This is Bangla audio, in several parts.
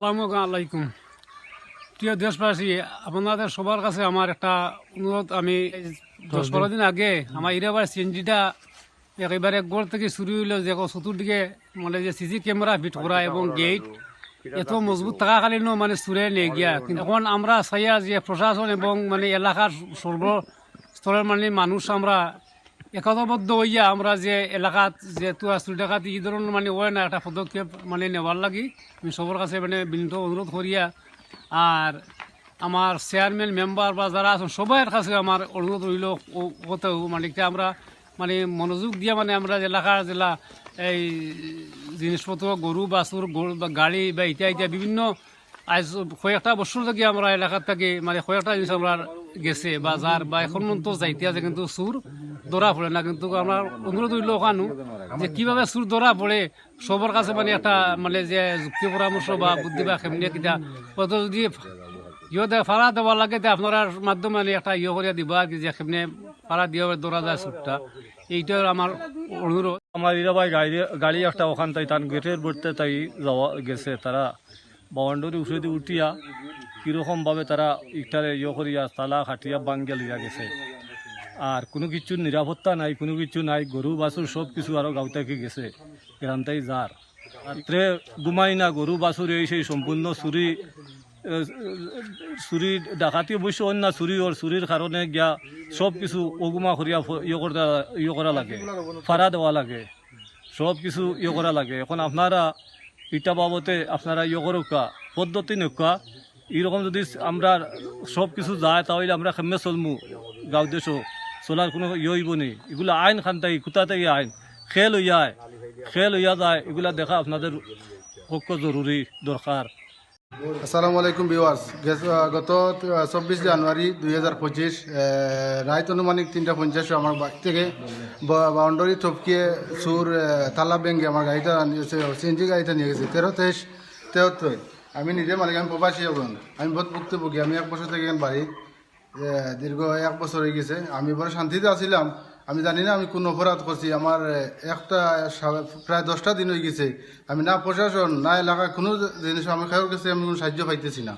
আসসালামু আলাইকুম। প্রিয় দেশবাসী আপনাদের সবার কাছে আমার একটা অনুরোধ। আমি দশ বারো দিন আগে আমার ইরাবার সিএনজিটা একেবারে গোড় থেকে শুরু হইল যে চতুর্দিকে মানে যে সিসি ক্যামেরা ফিট করা এবং গেট এত মজবুত থাকাকালীনও মানে সুরে নিয়ে গিয়া। কিন্তু এখন আমরা চাইয়া যে প্রশাসন এবং মানে এলাকার সর্বস্তরের মানে মানুষ আমরা একতাবদ্ধ হইয়া আমরা যে এলাকাত যেহেতু চুরি ডাকাতি এই ধরনের মানে হয় না, একটা পদক্ষেপ মানে নেওয়ার লাগি। আমি সবার কাছে মানে বিনীত অনুরোধ করিয়া আর আমার চেয়ারম্যান মেম্বার বা যারা আছেন সবার কাছে আমার অনুরোধ রইল কত মানে আমরা মানে মনোযোগ দিয়ে মানে আমরা এলাকার জেলা এই জিনিসপত্র, গরু, বাছুর গরু বা গাড়ি বা ইত্যা ইত্যা বিভিন্ন আজ কয়েকটা বছর থেকে আমরা এলাকার থেকে মানে কয়েকটা জিনিস আমরা গেছে, বাজার বা এখন তো যাইতে আছে কিন্তু সুর ধরা পড়ে না। কিন্তু আমার অনুরোধ হইল ওখানো যে কীভাবে সুর ধরা পড়ে, সবার কাছে মানে একটা মানে যে যুক্তি পরামর্শ বা বুদ্ধি বা কেমনি কিটা কত যদি ইয়ে দে ফাড়া দেওয়া লাগে তে আপনার মাধ্যমে মানে একটা ইয়ে করিয়া দিবা যে কেমনে ফাড়া দিয়ে ধরা যায় সুরটা। এইটার আমার অনুরোধ। আমার ইরাবাই গাড়ি গাড়ি একটা ওখান তাই, তার গেটের বলতে তাই যাওয়া গেছে। তারা বাউন্ডারি উঠে দিয়ে উঠিয়া কীরকম ভাবে তারা ইটারে ইয়ে করিয়া, তালা খাটিয়া বাঙ্গে লইয়া গেছে। আর কোনো কিছু নিরাপত্তা নাই, কোনো কিছু নাই, গরু, বাছুর সব কিছু আরও গাঁও থেকে গেছে, গ্রামটাই যার। রাত্রে ঘুমাই না, গরু, বাছুর এই সেই সম্পূর্ণ চুরি চুরি, ডাকাতি অবশ্য অন্য চুরি ওর চুরির কারণে গিয়া সব কিছু অগুমা করিয়া ইয়ে করতে ইয়ে করা লাগে, ফাড়া দেওয়া লাগে, সব কিছু ইয়ে করা লাগে। এখন আপনারা ইটা বাবতে আপনারা ইয়ে করুকা পদ্ধতি নৌকা এইরকম যদি আমরা সব কিছু যায়, তাহলে আমরা কেমনে চলমু। গাঁও দেশও চলার কোনো ইয়ে হইব নি? এগুলো আইন খান্তাই কুতাতেই আইন। খেল হইয়ায় খেল হইয়া যায় এগুলা দেখা আপনাদের পক্ষ জরুরি দরকার আসসালামু আলাইকুম ভিউয়ার্স। গত চব্বিশ জানুয়ারি দুই হাজার পঁচিশ রাত অনুমানিক তিনটা পঞ্চাশ আমার বাড়ি থেকে বাউন্ডারি টপকিয়ে সুর তালা ব্যাঙ্গে আমার গাড়িটা সিএনজি গাড়িটা নিয়ে গেছে। তেরো তেইশ তেহত্তর আমি নিজে মালিক, আমি প্রবাসী হবেন আমি বহুত ভুক্তভোগী, আমি এক বছর থেকে এখানে বাড়ি। দীর্ঘ এক বছর হয়ে গেছে। আমি বড় শান্তিতে আছিলাম। আমি জানি না আমি কোন অপরাধ করছি। আমার একটা প্রায় দশটা দিন হয়ে গেছে। আমি না প্রশাসন, না এলাকা, কোনো জিনিস আমি কারোর কাছে আমি কোনো সাহায্য পাইতেছি না।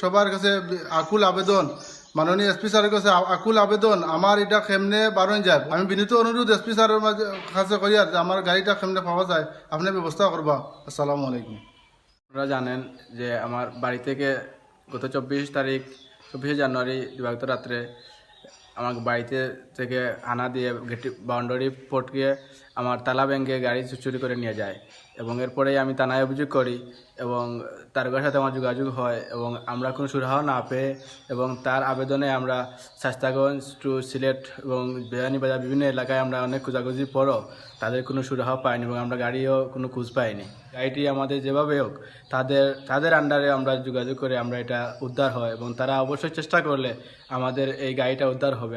সবার কাছে আকুল আবেদন। মাননীয় এসপি স্যারের কাছে আকুল আবেদন। আমার এটা কেমনে বারণ যায়? আমি বিনীত অনুরোধ এসপি স্যারের কাছে করি আর আমার গাড়িটা কেমনে পাওয়া যায়? আপনি ব্যবস্থা করবা। আসসালামু আলাইকুম। আপনারা জানেন যে আমার বাড়ি থেকে গত চব্বিশ তারিখ, চব্বিশে জানুয়ারি দিবাগত রাত্রে আমার বাড়িতে থেকে আনা দিয়ে গেটি বাউন্ডারি ফটকিয়ে আমার তালা ব্যাঙ্গে গাড়ি চুরি করে নিয়ে যায়। এবং এরপরেই আমি থানায় অভিযোগ করি এবং তার সাথে আমার যোগাযোগ হয় এবং আমরা কোনো সুরাহা না পেয়ে এবং তার আবেদনে আমরা শাস্তাগঞ্জ টু সিলেট এবং বেয়ানীবাজার বিভিন্ন এলাকায় আমরা অনেক খোঁজাখুঁজির পরও তাদের কোনো সুরাহা পাইনি এবং আমরা গাড়িও কোনো খোঁজ পাইনি। গাড়িটি আমাদের যেভাবে হোক, তাদের তাদের আন্ডারে আমরা যোগাযোগ করে আমরা এটা উদ্ধার হয় এবং তারা অবশ্যই চেষ্টা করলে আমাদের এই গাড়িটা উদ্ধার হবে।